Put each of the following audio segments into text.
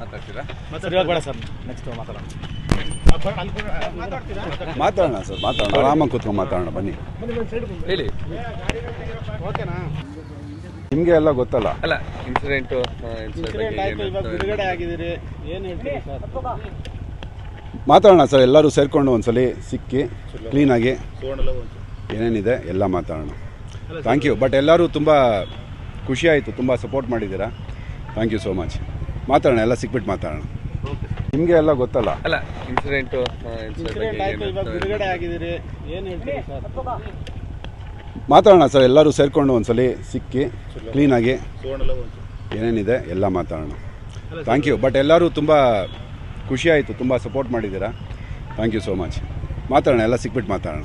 ಮಾತಾಡ್ತೀರಾ ಸರ್ ಇವಾಗ ಬೇಡ ಸರ್. ನೆಕ್ಸ್ಟ್ ಮಾತಾಡೋಣ. ಮಾತಾಡೋಣ ಸರ್ ಮಾತಾಡೋಣ. ಆರಾಮಾಗಿ ಕೂತ್ಕೊಂಡು ಮಾತಾಡೋಣ ಬನ್ನಿ. ಹೇಳಿ. ಓಕೆನಾ? ನಿಮಗೆ ಎಲ್ಲ ಗೊತ್ತಲ್ಲ? ಅಲ್ಲ ಇನ್ಸಿಡೆಂಟು ಇನ್ಸಿಡೆಂಟ್ ಆಯ್ತು ಇವಾಗ ಬಿಡುಗಡೆ ಏನು ಹೇಳ್ತೀರಿ ಸರ್? ಮಾತಾಡೋಣ ಸರ್ ಎಲ್ಲರೂ ಸೇರ್ಕೊಂಡು ಒಂದ್ಸಲಿ ಸಿಕ್ಕಿ ಕ್ಲೀನಾಗಿ ಏನೇನಿದೆ ಎಲ್ಲ ಮಾತಾಡೋಣ. ಥ್ಯಾಂಕ್ ಯು ಬಟ್ ಎಲ್ಲರೂ ತುಂಬ ಖುಷಿ ಆಯಿತು ತುಂಬ ಸಪೋರ್ಟ್ ಮಾಡಿದ್ದೀರಾ. ಥ್ಯಾಂಕ್ ಯು ಸೋ ಮಚ್ ಮಾತಾಡೋಣ ಎಲ್ಲ ಸಿಕ್ಬಿಟ್ಟು ಮಾತಾಡೋಣ. ನಿಮಗೆ ಎಲ್ಲ ಗೊತ್ತಲ್ಲ? ಅಲ್ಲ ಇನ್ಸಿಡೆಂಟು ಮಾತಾಡೋಣ ಸರ್ ಎಲ್ಲರೂ ಸೇರಿಕೊಂಡು ಒಂದ್ಸಲಿ ಸಿಕ್ಕಿ ಕ್ಲೀನಾಗಿ ಏನೇನಿದೆ ಎಲ್ಲ ಮಾತಾಡೋಣ. ಥ್ಯಾಂಕ್ ಯು ಬಟ್ ಎಲ್ಲರೂ ತುಂಬ ಖುಷಿ ಆಯಿತು ತುಂಬ ಸಪೋರ್ಟ್ ಮಾಡಿದ್ದೀರಾ? ಥ್ಯಾಂಕ್ ಯು ಸೋ ಮಚ್ ಮಾತಾಡೋಣ ಎಲ್ಲ ಸಿಕ್ಬಿಟ್ಟು ಮಾತಾಡೋಣ.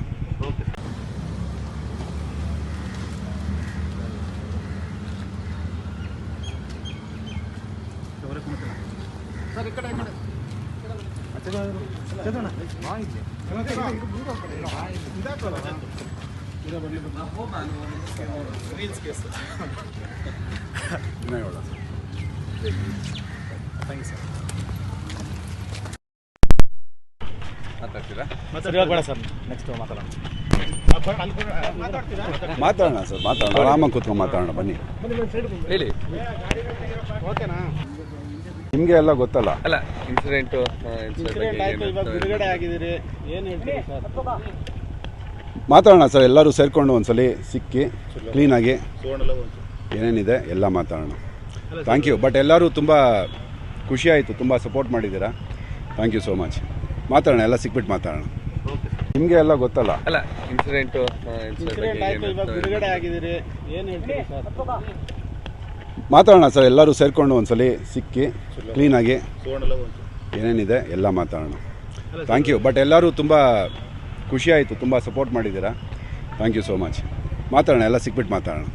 ಧನ್ಯವಾದ ಮಾತಾಡ್ತೀರಾ? ಸರ್ ಇವಾಗ ಬೇಡ ಸರ್ ನೆಕ್ಸ್ಟ್ ಮಾತಾಡೋಣ. ಮಾತಾಡೋಣ ಸರ್ ಮಾತಾಡೋಣ. ಆರಾಮಾಗಿ ಕೂತ್ಕೊಂಡು ಮಾತಾಡೋಣ ಬನ್ನಿ. ಹೇಳಿ. ಓಕೆನಾ? ನಿಮಗೆ ಎಲ್ಲ ಗೊತ್ತಲ್ಲ? ಅಲ್ಲ ಇನ್ಸಿಡೆಂಟು ಇನ್ಸಿಡೆಂಟ್ ಆಯ್ತು ಇವಾಗ ಬಿಡುಗಡೆ ಆಗಿದ್ದೀರಿ. ಏನು ಹೇಳ್ತೀರಿ ಸರ್? ಮಾತಾಡೋಣ ಸರ್ ಎಲ್ಲರೂ ಸೇರಿಕೊಂಡು ಒಂದ್ಸಲಿ ಸಿಕ್ಕಿ ಕ್ಲೀನಾಗಿ ಏನೇನಿದೆ ಎಲ್ಲ ಮಾತಾಡೋಣ. ಥ್ಯಾಂಕ್ ಯು ಬಟ್ ಎಲ್ಲರೂ ತುಂಬ ಖುಷಿ ಆಯಿತು ತುಂಬ ಸಪೋರ್ಟ್ ಮಾಡಿದ್ದೀರಾ? ಥ್ಯಾಂಕ್ ಯು ಸೋ ಮಚ್ ಮಾತಾಡೋಣ ಎಲ್ಲ ಸಿಕ್ಬಿಟ್ಟು ಮಾತಾಡೋಣ. ನಿಮಗೆ ಎಲ್ಲ ಗೊತ್ತಲ್ಲ? ಅಲ್ಲ ಇನ್ಸಿಡೆಂಟು ಇನ್ಸಿಡೆಂಟ್ ಆಯ್ತು ಇವಾಗ ಬಿಡುಗಡೆ ಏನು ಹೇಳ್ತೀರಿ ಸರ್? ಮಾತಾಡೋಣ ಸರ್ ಎಲ್ಲರೂ ಸೇರಿಕೊಂಡು ಒಂದ್ಸಲಿ ಸಿಕ್ಕಿ ಕ್ಲೀನಾಗಿ ಏನೇನಿದೆ ಎಲ್ಲ ಮಾತಾಡೋಣ. ಥ್ಯಾಂಕ್ ಯು ಬಟ್ ಎಲ್ಲರೂ ತುಂಬ ಖುಷಿ ಆಯಿತು ತುಂಬ ಸಪೋರ್ಟ್ ಮಾಡಿದ್ದೀರಾ. ಥ್ಯಾಂಕ್ ಯು ಸೋ ಮಚ್ ಮಾತಾಡೋಣ ಎಲ್ಲ ಸಿಕ್ಬಿಟ್ಟು ಮಾತಾಡೋಣ.